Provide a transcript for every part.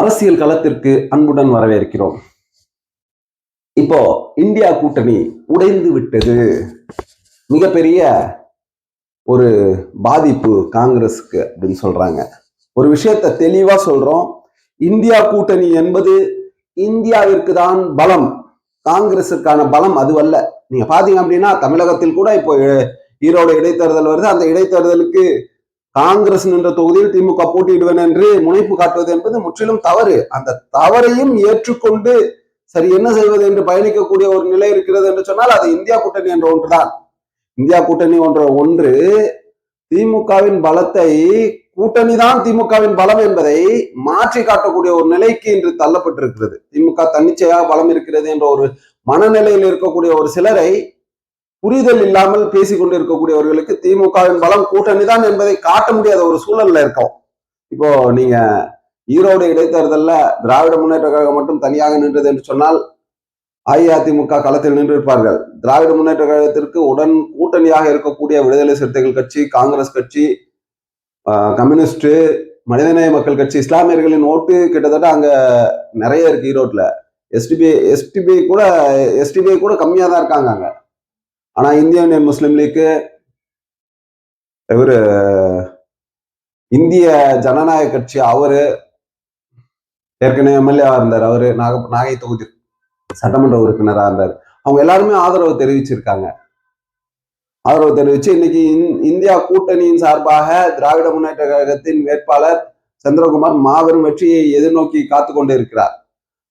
அரசியல் களத்திற்கு அன்புடன் வரவேற்கிறோம். இப்போ இந்தியா கூட்டணி உடைந்து விட்டது. மிகப்பெரிய ஒரு பாதிப்பு காங்கிரஸுக்கு அப்படின்னு சொல்றாங்க. ஒரு விஷயத்தை தெளிவா சொல்றோம். இந்தியா கூட்டணி என்பது இந்தியாவிற்கு தான் பலம். காங்கிரஸுக்கான பலம் அதுவல்ல. நீங்க பாத்தீங்க அப்படின்னா தமிழகத்தில் கூட இப்போ ஈரோடு இடைத்தேர்தல் வருது. அந்த இடைத்தேர்தலுக்கு காங்கிரஸ் நின்ற தொகுதியில் திமுக போட்டியிடுவேன் என்று முனைப்பு காட்டுவது என்பது முற்றிலும் தவறு. அந்த தவறையும் ஏற்றுக்கொண்டு சரி என்ன செய்வது என்று பயணிக்கக்கூடிய ஒரு நிலை இருக்கிறது என்று சொன்னால் அது இந்தியா கூட்டணி என்ற ஒன்றுதான். இந்தியா கூட்டணி என்ற ஒன்று திமுகவின் பலத்தை கூட்டணி தான் திமுகவின் பலம் என்பதை மாற்றி காட்டக்கூடிய ஒரு நிலைக்கு இன்று தள்ளப்பட்டிருக்கிறது. திமுக தன்னிச்சையாக பலம் இருக்கிறது என்ற ஒரு மனநிலையில் இருக்கக்கூடிய ஒரு சிலரை புரிதல் இல்லாமல் பேசிக்கொண்டு இருக்கக்கூடியவர்களுக்கு திமுகவின் பலம் கூட்டணி தான் என்பதை காட்ட முடியாத ஒரு சூழல்ல இருக்கோம். இப்போ நீங்க ஈரோடு இடைத்தேர்தல்ல திராவிட முன்னேற்ற கழகம் மட்டும் தனியாக நின்றது என்று சொன்னால் அஇஅதிமுக களத்தில் நின்றிருப்பார்கள். திராவிட முன்னேற்ற கழகத்திற்கு உடன் கூட்டணியாக இருக்கக்கூடிய விடுதலை சிறுத்தைகள் கட்சி காங்கிரஸ் கட்சி கம்யூனிஸ்ட் மனிதநேய மக்கள் கட்சி இஸ்லாமியர்களின் ஓட்டு கிட்டத்தட்ட அங்க நிறைய இருக்கு ஈரோட்ல. எஸ்டிபி எஸ்டிபி கூட எஸ்டிபி கூட கம்மியாக தான் இருக்காங்க அங்கே. ஆனா இந்திய யூனியன் முஸ்லீம் லீக்கு இவரு இந்திய ஜனநாயக கட்சி அவரு ஏற்கனவே எம்எல்ஏவா இருந்தார் அவரு நாக நாகை தொகுதி சட்டமன்ற உறுப்பினராக இருந்தார். அவங்க எல்லாருமே ஆதரவு தெரிவிச்சிருக்காங்க. ஆதரவு தெரிவிச்சு இன்னைக்கு இந்தியா கூட்டணியின் சார்பாக திராவிட முன்னேற்ற கழகத்தின் வேட்பாளர் சந்திரகுமார் மாபெரும் வெற்றியை எதிர்நோக்கி காத்து கொண்டு இருக்கிறார்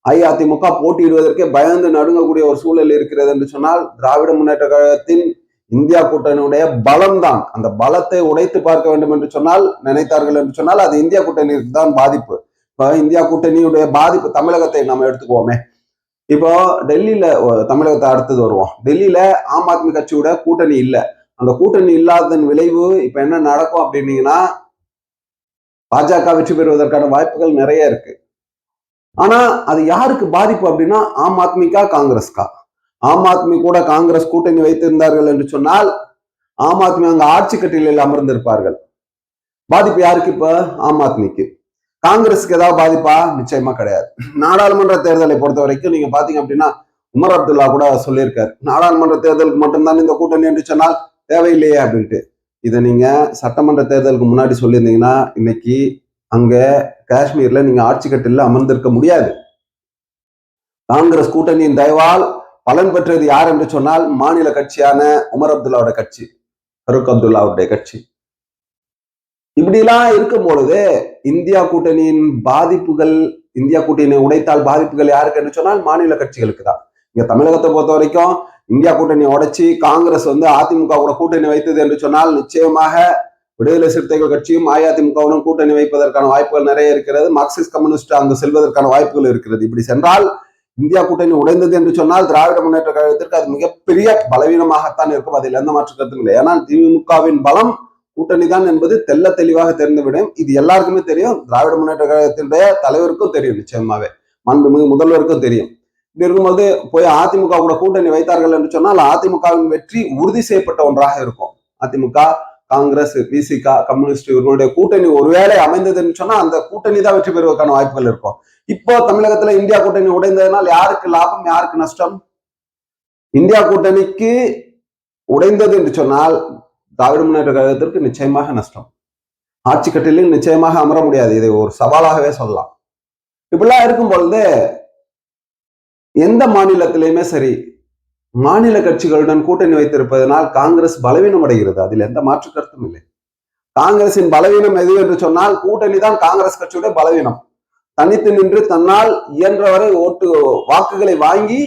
அஇஅதிமுக போட்டியிடுவதற்கே பயந்து நடுங்கக்கூடிய ஒரு சூழல் இருக்கிறது என்று சொன்னால் திராவிட முன்னேற்ற கழகத்தின் இந்தியா கூட்டணியுடைய பலம்தான். அந்த பலத்தை உடைத்து பார்க்க வேண்டும் என்று சொன்னால் நினைத்தார்கள் என்று சொன்னால் அது இந்தியா கூட்டணிக்கு தான் பாதிப்பு. இப்போ இந்தியா கூட்டணியுடைய பாதிப்பு தமிழகத்தை நம்ம எடுத்துக்குவோமே. இப்போ டெல்லியில தமிழகத்தை அடுத்தது வருவோம். டெல்லியில ஆம் ஆத்மி கட்சியோட கூட்டணி இல்லை. அந்த கூட்டணி இல்லாததன் விளைவு இப்ப என்ன நடக்கும் அப்படின்னீங்கன்னா பாஜக வெற்றி பெறுவதற்கான வாய்ப்புகள் நிறைய இருக்கு. ஆனா அது யாருக்கு பாதிப்பு அப்படின்னா ஆம் ஆத்மிக்கா காங்கிரஸ்கா ஆம் ஆத்மி கூட காங்கிரஸ் கூட்டணி வைத்திருந்தார்கள் என்று சொன்னால் ஆம் ஆத்மி அங்க ஆட்சி கட்டிலில் அமர்ந்திருப்பார்கள். பாதிப்பு யாருக்கு இப்ப? ஆம் ஆத்மிக்கு. காங்கிரஸுக்கு ஏதாவது பாதிப்பா? நிச்சயமா கிடையாது. நாடாளுமன்ற தேர்தலை பொறுத்த வரைக்கும் நீங்க பாத்தீங்க அப்படின்னா உமர் அப்துல்லா கூட சொல்லியிருக்காரு நாடாளுமன்ற தேர்தலுக்கு மட்டும்தான் இந்த கூட்டணி என்று சொன்னால் தேவையில்லையே அப்படின்ட்டு. இதை நீங்க சட்டமன்ற தேர்தலுக்கு முன்னாடி சொல்லியிருந்தீங்கன்னா இன்னைக்கு அங்க காஷ்மீர்ல நீங்க ஆட்சி கட்டில அமர்ந்திருக்க முடியாது. காங்கிரஸ் கூட்டணியின் தயவால் பலன் பெற்றது யார் என்று சொன்னால் மாநில கட்சியான உமர் அப்துல்லாவோட கட்சி ஃபருக் அப்துல்லாவுடைய கட்சி. இப்படிலாம் இருக்கும் பொழுது இந்தியா கூட்டணியின் பாதிப்புகள் இந்தியா கூட்டணியை உடைத்தால் பாதிப்புகள் யாருக்கு என்று சொன்னால் மாநில கட்சிகளுக்கு தான். இங்க தமிழகத்தை பொறுத்த வரைக்கும் இந்தியா கூட்டணியை உடைச்சி காங்கிரஸ் வந்து அதிமுக கூட கூட்டணி வைத்தது என்று சொன்னால் நிச்சயமாக விடுதலை சிறுத்தைகள் கட்சியும் அஇஅதிமுகவுடன் கூட்டணி வைப்பதற்கான வாய்ப்புகள் நிறைய இருக்கிறது. மார்க்சிஸ்ட் கம்யூனிஸ்ட் அங்கு செல்வதற்கான வாய்ப்புகள் இருக்கிறது இப்படி சென்றால் இந்தியா கூட்டணி உடைந்தது என்று சொன்னால் திராவிட முன்னேற்ற கழகத்திற்கு அது மிகப்பெரிய பலவீனமாகத்தான் இருக்கும். அதில் எந்த மாற்று கருத்தும் இல்லை. ஏன்னா திமுகவின் பலம் கூட்டணி தான் என்பது தெல்ல தெளிவாக தெரிந்துவிடும். இது எல்லாருக்குமே தெரியும். திராவிட முன்னேற்ற கழகத்தினுடைய தலைவருக்கும் தெரியும் நிச்சயமாவே. மாண்புமிகு முதல்வருக்கும் தெரியும். இப்படி இருக்கும்போது போய் அதிமுக கூட கூட்டணி வைத்தார்கள் என்று சொன்னால் அதிமுகவின் வெற்றி உறுதி செய்யப்பட்ட ஒன்றாக இருக்கும். அதிமுக காங்கிரஸ் பிசிகா கம்யூனிஸ்ட் இவர்களுடைய கூட்டணி ஒருவேளை அமைந்தது என்று சொன்னா அந்த கூட்டணி தான் வெற்றி பெறுவதற்கான வாய்ப்புகள் இருக்கும். இப்போ தமிழகத்துல இந்தியா கூட்டணி உடைந்ததுனால் யாருக்கு லாபம் யாருக்கு நஷ்டம்? இந்தியா கூட்டணிக்கு உடைந்தது என்று சொன்னால் திராவிட முன்னேற்ற கழகத்திற்கு நிச்சயமாக நஷ்டம். ஆட்சி கட்டிலும் நிச்சயமாக அமர முடியாது. இதை ஒரு சவாலாகவே சொல்லலாம். இப்படிலாம் இருக்கும் பொழுது எந்த மாநிலத்திலையுமே சரி மாநில கட்சிகளுடன் கூட்டணி வைத்திருப்பதனால் காங்கிரஸ் பலவீனம் அடைகிறது. அதில் எந்த மாற்று கருத்தும் இல்லை. காங்கிரசின் பலவீனம் எது என்று சொன்னால் கூட்டணி தான் காங்கிரஸ் கட்சியுடைய பலவீனம். தனித்து நின்று தன்னால் இயன்றவரை ஓட்டு வாக்குகளை வாங்கி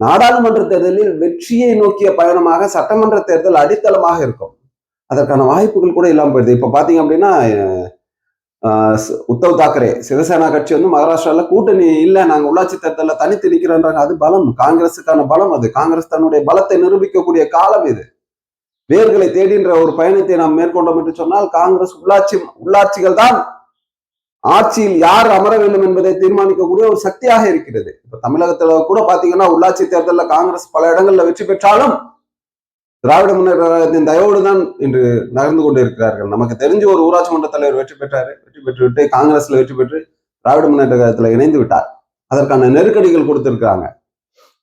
நாடாளுமன்ற தேர்தலில் வெற்றியை நோக்கிய பயணமாக சட்டமன்ற தேர்தல் அடித்தளமாக இருக்கும். அதற்கான வாய்ப்புகள் கூட இல்லாமல் போயிடுது. இப்ப பாத்தீங்க அப்படின்னா உத்தவ் தாக்கரே சிவசேனா கட்சி வந்து மகாராஷ்டிரால கூட்டணி இல்ல நாங்க உள்ளாட்சி தேர்தலில் தனித்து நிற்கிறோன்றாங்க அது பலம். காங்கிரஸுக்கான பலம் அது. காங்கிரஸ் தன்னுடைய பலத்தை நிரூபிக்கக்கூடிய காலம் இது. வேர்களை தேடின்ற ஒரு பயணத்தை நாம் மேற்கொண்டோம் என்று சொன்னால் காங்கிரஸ் உள்ளாட்சி உள்ளாட்சிகள் தான் ஆட்சியில் யார் அமர வேண்டும் என்பதை தீர்மானிக்கக்கூடிய ஒரு சக்தியாக இருக்கிறது. இப்ப தமிழகத்துல கூட பாத்தீங்கன்னா உள்ளாட்சி தேர்தலில் காங்கிரஸ் பல இடங்கள்ல வெற்றி பெற்றாலும் திராவிட முன்னேற்ற கழகத்தின் தயவோடு தான் இன்று நகர்ந்து கொண்டு இருக்கிறார்கள் நமக்கு தெரிஞ்சு ஒரு ஊராட்சி மன்ற தலைவர் வெற்றி பெற்றாரு. வெற்றி பெற்றுவிட்டு காங்கிரஸ்ல வெற்றி பெற்று திராவிட முன்னேற்ற கழகத்துல இணைந்து விட்டார். அதற்கான நெருக்கடிகள் கொடுத்திருக்கிறாங்க.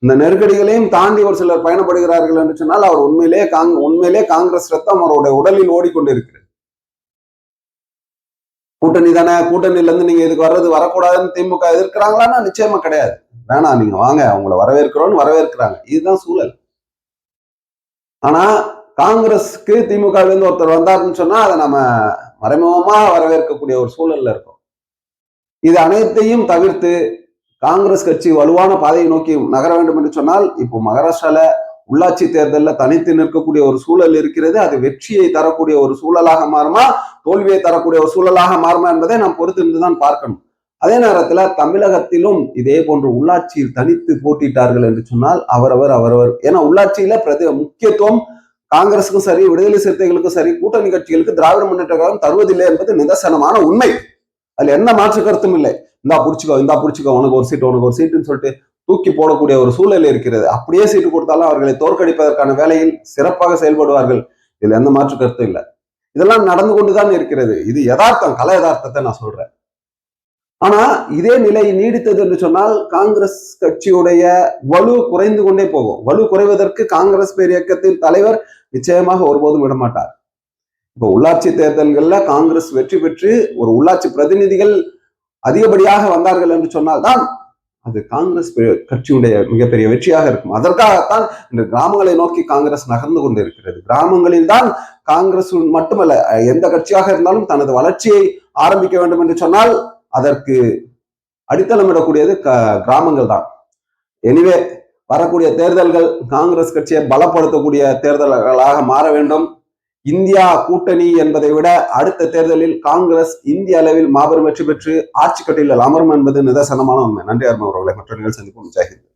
இந்த நெருக்கடிகளையும் தாண்டி ஒரு சிலர் பயணப்படுகிறார்கள் என்று சொன்னால் அவர் உண்மையிலே காங் உண்மையிலே காங்கிரஸ் ரத்தம் அவருடைய உடலில் ஓடிக்கொண்டிருக்கிறது. கூட்டணி தானே கூட்டணியில இருந்து நீங்க இதுக்கு வர்றது வரக்கூடாதுன்னு திமுக எதிர்க்கிறாங்களான்னா நிச்சயமா கிடையாது. வேணாம் நீங்க வாங்க அவங்கள வரவேற்கிறோன்னு வரவேற்கிறாங்க. இதுதான் சூழல். ஆனா காங்கிரஸ்க்கு திமுகல இருந்து ஒருத்தர் வந்தாருன்னு சொன்னா அதை நம்ம மறைமுகமா வரவேற்கக்கூடிய ஒரு சூழல்ல இருக்கும். இது அனைத்தையும் தவிர்த்து காங்கிரஸ் கட்சி வலுவான பாதையை நோக்கி நகர வேண்டும் என்று சொன்னால் இப்போ மகாராஷ்டிரால உள்ளாட்சி தேர்தலில் தனித்து நிற்கக்கூடிய ஒரு சூழல் இருக்கிறது. அது வெற்றியை தரக்கூடிய ஒரு சூழலாக மாறுமா தோல்வியை தரக்கூடிய ஒரு சூழலாக மாறுமா என்பதை நாம் பொறுத்திருந்துதான் பார்க்கணும். அதே நேரத்துல தமிழகத்திலும் இதே போன்று உள்ளாட்சியில் தனித்து போட்டிட்டார்கள் என்று சொன்னால் அவரவர் அவரவர். ஏன்னா உள்ளாட்சியில பிரதி முக்கியத்துவம் காங்கிரஸுக்கும் சரி விடுதலை சிறுத்தைகளுக்கும் சரி கூட்டணி கட்சிகளுக்கு திராவிட முன்னேற்ற கழகம் தருவதில்லை என்பது நிதர்சனமான உண்மை. அதுல என்ன மாற்று கருத்தும் இல்லை. இந்தா புடிச்சுக்கோ இந்தா புடிச்சுக்கோ உனக்கு ஒரு சீட்டு உனக்கு ஒரு சீட்டுன்னு சொல்லிட்டு தூக்கி போடக்கூடிய ஒரு சூழல் இருக்கிறது. அப்படியே சீட்டு கொடுத்தாலும் அவர்களை தோற்கடிப்பதற்கான வேலையில் சிறப்பாக செயல்படுவார்கள். இதுல எந்த மாற்று கருத்தும் இல்லை. இதெல்லாம் நடந்து கொண்டுதான் இருக்கிறது. இது யதார்த்தம் கல யதார்த்தத்தை நான் சொல்றேன். ஆனா இதே நிலை நீடித்தது என்று சொன்னால் காங்கிரஸ் கட்சியுடைய வலு குறைந்து கொண்டே போகும். வலு குறைவதற்கு காங்கிரஸ் பேர் இயக்கத்தின் தலைவர் நிச்சயமாக ஒருபோதும் விடமாட்டார் இப்போ உள்ளாட்சி தேர்தல்கள்ல காங்கிரஸ் வெற்றி பெற்று ஒரு உள்ளாட்சி பிரதிநிதிகள் அதிகப்படியாக வந்தார்கள் என்று சொன்னால்தான் அது காங்கிரஸ் கட்சியுடைய மிகப்பெரிய வெற்றியாக இருக்கும். அதற்காகத்தான் இந்த கிராமங்களை நோக்கி காங்கிரஸ் நகர்ந்து கொண்டிருக்கிறது. கிராமங்களில் தான் காங்கிரஸ் மட்டுமல்ல எந்த கட்சியாக இருந்தாலும் தனது வளர்ச்சியை ஆரம்பிக்க வேண்டும் என்று சொன்னால் அதற்கு அடித்தளமிடக்கூடியது கிராமங்கள் தான் எனிவே வரக்கூடிய தேர்தல்கள் காங்கிரஸ் கட்சியை பலப்படுத்தக்கூடிய தேர்தல்களாக மாற வேண்டும். இந்தியா கூட்டணி என்பதை விட அடுத்த தேர்தலில் காங்கிரஸ் இந்திய அளவில் மாபெரும் வெற்றி பெற்று ஆட்சி கட்டிலில் அமரும் என்பது நிதர்சனமான உண்மை. நன்றி அருமை அவர்களை மற்ற நிகழ்ச்சி சந்திப்போம். ஜெயஹிந்த்